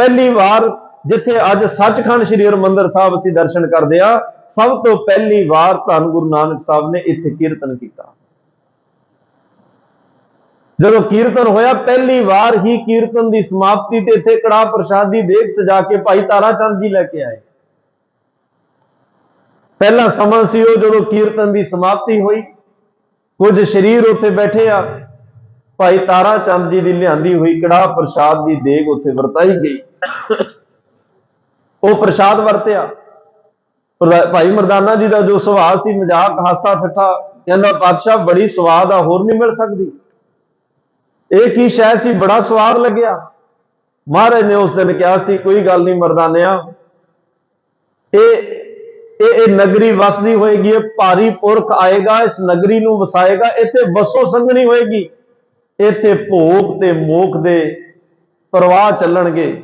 ਪਹਿਲੀ ਵਾਰ ਜਿੱਥੇ ਅੱਜ ਸੱਚਖੰਡ ਸ੍ਰੀ ਹਰਿਮੰਦਰ ਸਾਹਿਬ ਅਸੀਂ ਦਰਸ਼ਨ ਕਰਦੇ ਆ ਸਭ ਤੋਂ ਪਹਿਲੀ ਵਾਰ ਧੰਨ ਗੁਰੂ ਨਾਨਕ ਸਾਹਿਬ ਨੇ ਇੱਥੇ ਕੀਰਤਨ ਕੀਤਾ। ਜਦੋਂ ਕੀਰਤਨ ਹੋਇਆ, ਪਹਿਲੀ ਵਾਰ ਹੀ ਕੀਰਤਨ ਦੀ ਸਮਾਪਤੀ ਤੇ ਇੱਥੇ ਕੜਾ ਪ੍ਰਸ਼ਾਦੀ ਦੇਖ ਸਜਾ ਕੇ ਭਾਈ ਤਾਰਾ ਚੰਦ ਜੀ ਲੈ ਕੇ ਆਏ। ਪਹਿਲਾ ਸਮਾਂ ਸੀ ਉਹ ਜਦੋਂ ਕੀਰਤਨ ਦੀ ਸਮਾਪਤੀ ਹੋਈ। ਕੁਝ ਸ਼ਰੀਰ ਉੱਥੇ ਬੈਠੇ ਆ। ਭਾਈ ਤਾਰਾ ਚੰਦ ਜੀ ਦੀ ਲਿਆਂਦੀ ਹੋਈ ਕੜਾ ਪ੍ਰਸ਼ਾਦ ਦੀ ਦੇਗ ਉੱਥੇ ਵਰਤਾਈ ਗਈ। ਉਹ ਪ੍ਰਸ਼ਾਦ ਵਰਤਿਆ। ਪ੍ਰਦਾ- ਭਾਈ ਮਰਦਾਨਾ ਜੀ ਦਾ ਜੋ ਸੁਭਾਅ ਸੀ, ਮਜ਼ਾਕ, ਹਾਸਾ, ਠੱਠਾ, ਕਹਿੰਦਾ ਪਾਤਸ਼ਾਹ ਬੜੀ ਸਵਾਦ ਆ, ਹੋਰ ਨਹੀਂ ਮਿਲ ਸਕਦੀ। ਇਹ ਕੀ ਸ਼ੈ ਸੀ? ਬੜਾ ਸਵਾਦ ਲੱਗਿਆ। ਮਹਾਰਾਜ ਨੇ ਉਸ ਦਿਨ ਕਿਹਾ ਸੀ, ਕੋਈ ਗੱਲ ਨਹੀਂ ਮਰਦਾਨਿਆ। ਇਹ ਇਹ ਇਹ ਨਗਰੀ ਵਸਦੀ ਹੋਏਗੀ, ਇਹ ਭਾਰੀ ਪੁਰਖ ਆਏਗਾ, ਇਸ ਨਗਰੀ ਨੂੰ ਵਸਾਏਗਾ, ਇੱਥੇ ਵਸੋ ਸੰਗਣੀ ਹੋਏਗੀ। ਇੱਥੇ ਭੋਗ ਤੇ ਮੋਖ ਦੇ ਪ੍ਰਵਾਹ ਚੱਲਣਗੇ।